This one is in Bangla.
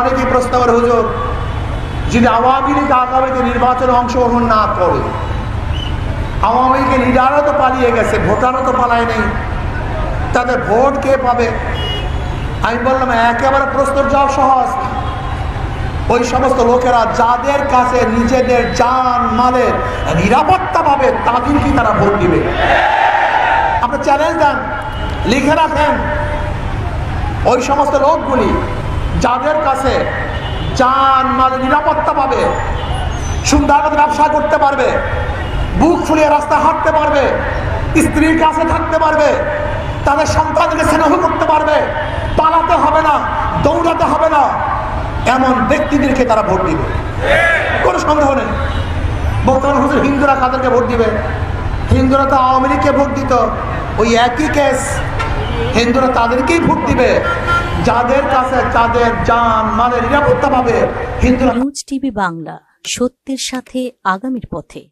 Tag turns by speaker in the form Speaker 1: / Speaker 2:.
Speaker 1: অনেকেই প্রশ্ন করে হুজুর, যদি আওয়ামী লীগ আগামীতে নির্বাচনে অংশগ্রহণ না করে, আওয়ামী লীগের লিডারও তো পালিয়ে গেছে, ভোটারও তো পালায় নেই, তাদের ভোট কে পাবে? আমি বললাম, একেবারে প্রশ্নের জবাব সহজ। ওই সমস্ত লোকেরা যাদের কাছে নিজেদের যান, মালের নিরাপত্তা পাবে তাদেরকেই তারা ভোট দিবে? আপনি চ্যালেঞ্জ দেন, লিখে রাখেন। ওই সমস্ত লোকগুলি যাদের কাছে জান মালের নিরাপত্তা পাবে সুন্দরভাবে ব্যবসা করতে পারবে, বুক ফুলিয়ে রাস্তা হাঁটতে পারবে, স্ত্রীর কাছে থাকতে পারবে, তাদের সন্তানকে স্নেহ করতে পারবে, পালাতে হবে না, দৌড়াতে হবে না, এমন ব্যক্তিদেরকে তারা ভোট দিবে। কোনো সন্দেহ নেই। বর্তমান হুজুর হিন্দুরা কাদেরকে ভোট দিবে? হিন্দুরা তো আওয়ামী লীগকে ভোট দিত। ওই একই কেস হিন্দুরা তাদেরকেই ভোট দিবে। যাদের কাছে যাদের জান মালের নিরাপত্তা পাবে, হিন্দুরা
Speaker 2: নিউজ টিভি বাংলা, সত্যের সাথে আগামীর পথে।